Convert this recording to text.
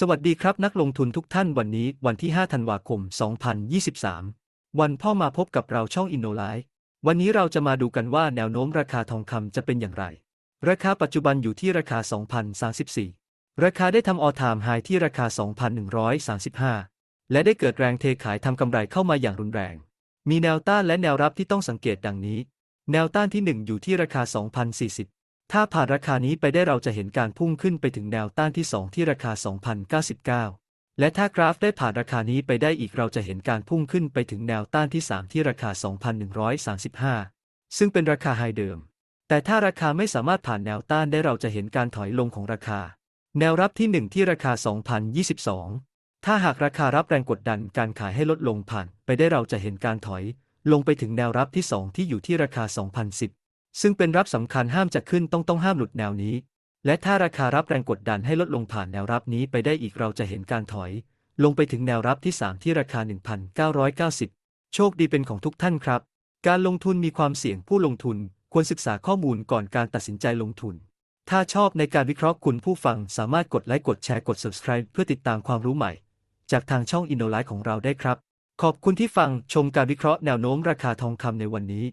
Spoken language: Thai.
สวัสดีครับนักลงทุนทุกท่านวันนี้วันที่ 5 ธันวาคม 2023 วันพ่อมาพบกับเราช่องอินโนไลฟ์วันนี้เราจะมาดูกันว่าแนวโน้มราคาทองคำจะเป็นอย่างไร ราคาปัจจุบันอยู่ที่ราคา 2,034 ราคาได้ทำออทามไฮที่ราคา 2,135 และได้เกิดแรงเทขายทำกำไรเข้ามาอย่างรุนแรง มีแนวต้านและแนวรับที่ต้องสังเกตดังนี้ แนวต้านที่ 1 อยู่ที่ราคา 2,040 ถ้าผ่านราคานี้ไปได้เราจะเห็นการพุ่งขึ้นไปถึงแนวต้านที่ 2 ที่ราคา 2,099 และถ้ากราฟได้ผ่านราคานี้ไปได้อีกเราจะเห็นการพุ่งขึ้นไปถึงแนวต้านที่ 3 ที่ราคา 2,135 ซึ่งเป็นราคาไฮเดิม แต่ถ้าราคาไม่สามารถผ่านแนวต้านได้เราจะเห็นการถอยลงของราคา แนวรับที่ 1 ที่ราคา 2,022 ถ้าหากราคารับแรงกดดันการขายให้ลดลงผ่าน ไปได้เราจะเห็นการถอย ลงไปถึงแนวรับที่ 2 ที่อยู่ที่ราคา 2,010 ซึ่งเป็นรับสำคัญห้ามจะขึ้นต้องต้องห้ามหลุดแนวนี้ และถ้าราคารับแรงกดดันให้ลดลงผ่านแนวรับนี้ไปได้อีกเราจะเห็นการถอย ลงไปถึงแนวรับที่ 3 ที่ราคา 1,990 โชคดีเป็นของทุกท่านครับ การลงทุนมีความเสี่ยงผู้ลงทุน ควรศึกษาข้อมูลก่อนการตัดสินใจลงทุน ถ้าชอบในการวิเคราะห์คุณผู้ฟังสามารถกดไลค์กดแชร์กด subscribe เพื่อติดตามความรู้ใหม่ จากทางช่อง InnoLife ของเราได้ครับ ขอบคุณที่ฟังชมการวิเคราะห์แนวโน้มราคาทองคำในวันนี้